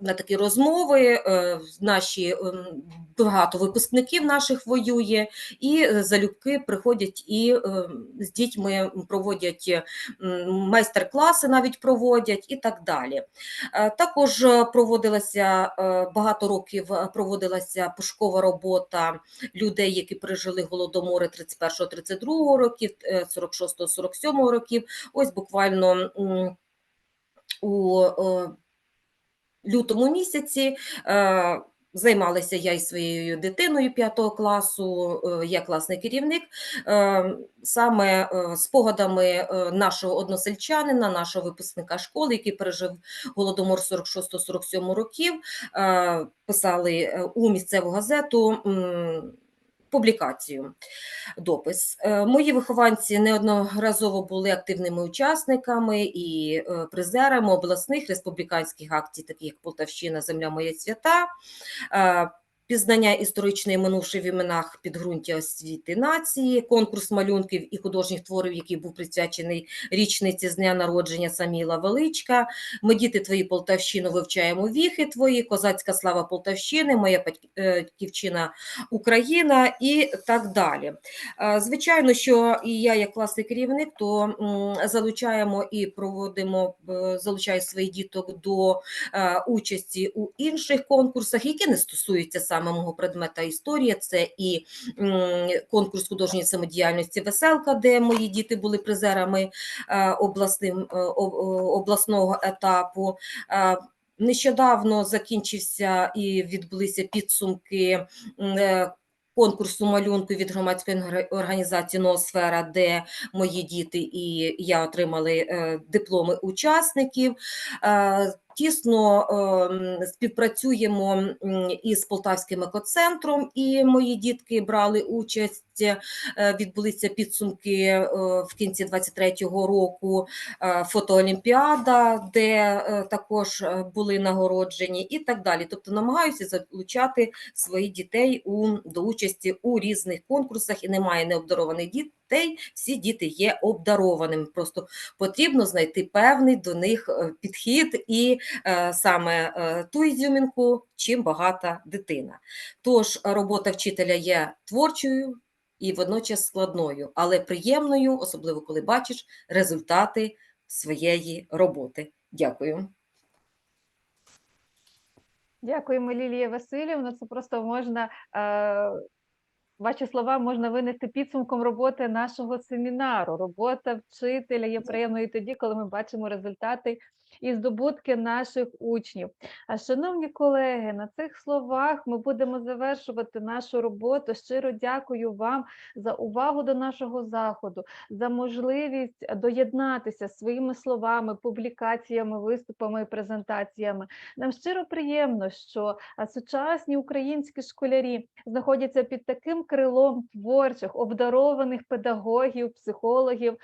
на такі розмови. е, Наші ем, багато випускників наших воює, і е, залюбки приходять і ем, з дітьми проводять майстер-класи, навіть проводять і так далі. Е, Також е, проводилася е, багато років е, проводилася пошукова робота людей, які пережили голодомори 31-32 років, е, 46-47 років. Ось буквально у е, лютому місяці е, займалася я і своєю дитиною 5 класу, е, я класний керівник, е, саме спогадами нашого односельчанина, нашого випускника школи, який пережив голодомор 46-47 років, писали у місцеву газету. Публікацію, допис. Е, Мої вихованці неодноразово були активними учасниками і е, призерами обласних республіканських акцій, таких як Полтавщина, Земля моя свята, е, пізнання історичної минувши в іменах підґрунтя освіти нації, конкурс малюнків і художніх творів, який був присвячений річниці з дня народження Саміла Величка. Ми діти твої Полтавщину вивчаємо віхи твої, козацька слава Полтавщини, моя батьківщина Україна і так далі. Е, Звичайно, що і я, як класний керівник, то залучаємо і проводимо, е, залучаю своїх діток до е, участі у інших конкурсах, які не стосуються саме мого предмета історія. Це і конкурс художньої самодіяльності Веселка, де мої діти були призерами е, е, обласного етапу. Е, Нещодавно закінчився і відбулися підсумки конкурсу малюнку від громадської організації Ноосфера, де мої діти і я отримали дипломи учасників. Тісно ем, співпрацюємо із Полтавським екоцентром, і мої дітки брали участь. е, Відбулися підсумки е, в кінці 23-го року е, фотоолімпіада, де також були нагороджені, і так далі. Тобто намагаюся залучати своїх дітей у, до участі у різних конкурсах, і немає необдарованих дітей. Всі діти є обдарованими. Просто потрібно знайти певний до них е, підхід і е, саме е, ту ізюмінку, чим багата дитина. Тож робота вчителя є творчою і водночас складною, але приємною, особливо коли бачиш результати своєї роботи. Дякую. Дякуємо, Лілія Васильівна. Це просто можна, е, ваші слова можна винести підсумком роботи нашого семінару. Робота вчителя є приємною тоді, коли ми бачимо результати і здобутки наших учнів. А шановні колеги, на цих словах ми будемо завершувати нашу роботу. Щиро дякую вам за увагу до нашого заходу, за можливість доєднатися своїми словами, публікаціями, виступами і презентаціями. Нам щиро приємно, що сучасні українські школярі знаходяться під таким крилом творчих, обдарованих педагогів, психологів,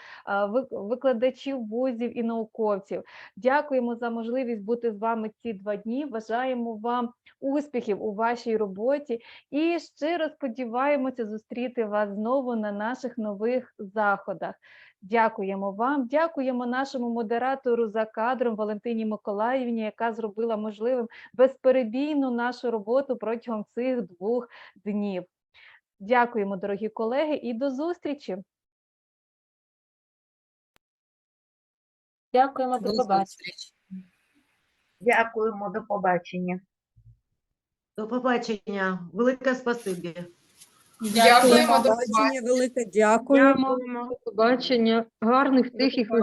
викладачів вузів і науковців. Дякуємо за можливість бути з вами ці два дні. Бажаємо вам успіхів у вашій роботі і щиро сподіваємося зустріти вас знову на наших нових заходах. Дякуємо вам, дякуємо нашому модератору за кадром Валентині Миколаївні, яка зробила можливим безперебійну нашу роботу протягом цих двох днів. Дякуємо, дорогі колеги, і до зустрічі! Дякуємо, до До побачення. Дякуємо, до побачення. До побачення. Велике спасибі. Дякуємо, до Побачення велике, дякуємо. побачення. Гарних тихих До